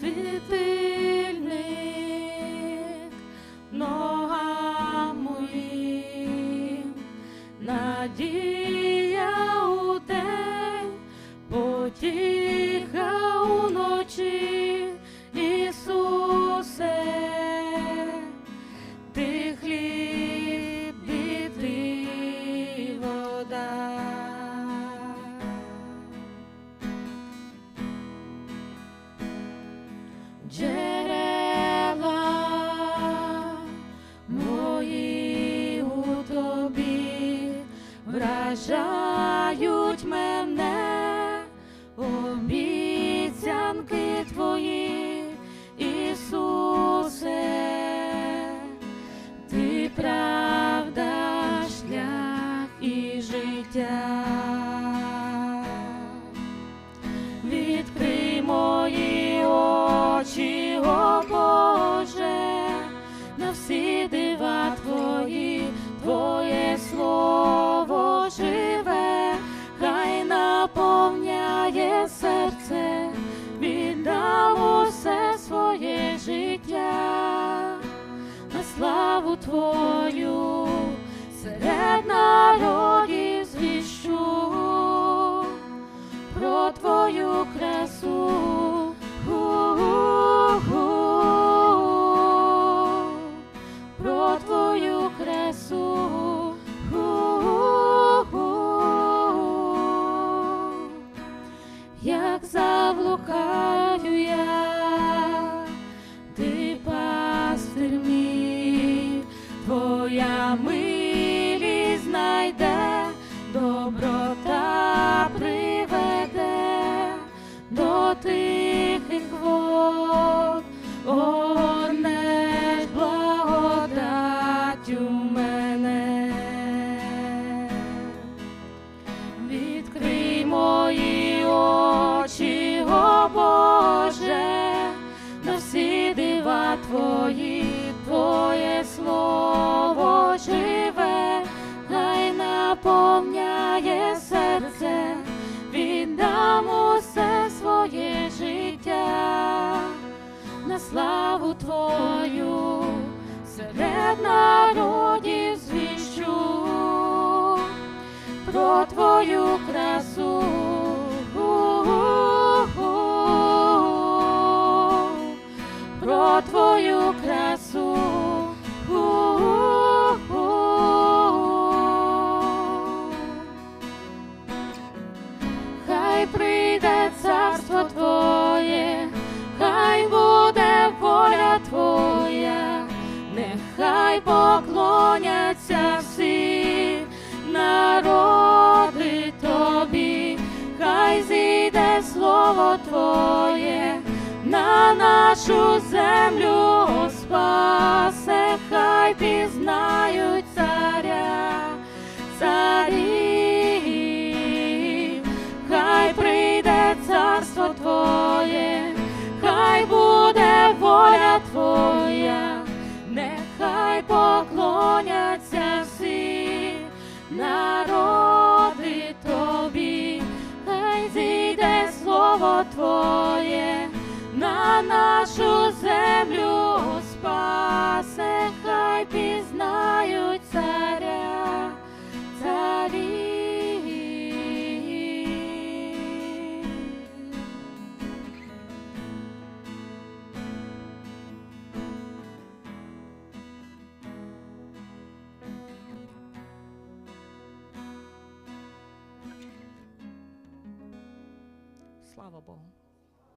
світильник ногам моїм, надія у те потіха J. всі дива Твої, Твоє слово живе, хай наповняє серце, віддав усе своє життя, на славу Твою, Про твою красу. Як заблукаю я, ти пастир мій, твоя милість знайде, доброта приведе до тихих Твої, Твоє слово живе, хай наповняє серце, віддам усе своє життя, на славу Твою, нашу землю спасе, хай пізнають царя, царів, хай прийде царство Твоє, хай буде воля Твоя, нехай поклоняться всі народи Тобі, хай зійде слово Твоє нашу землю спасе, хай пізнають царя, царів. Слава Богу.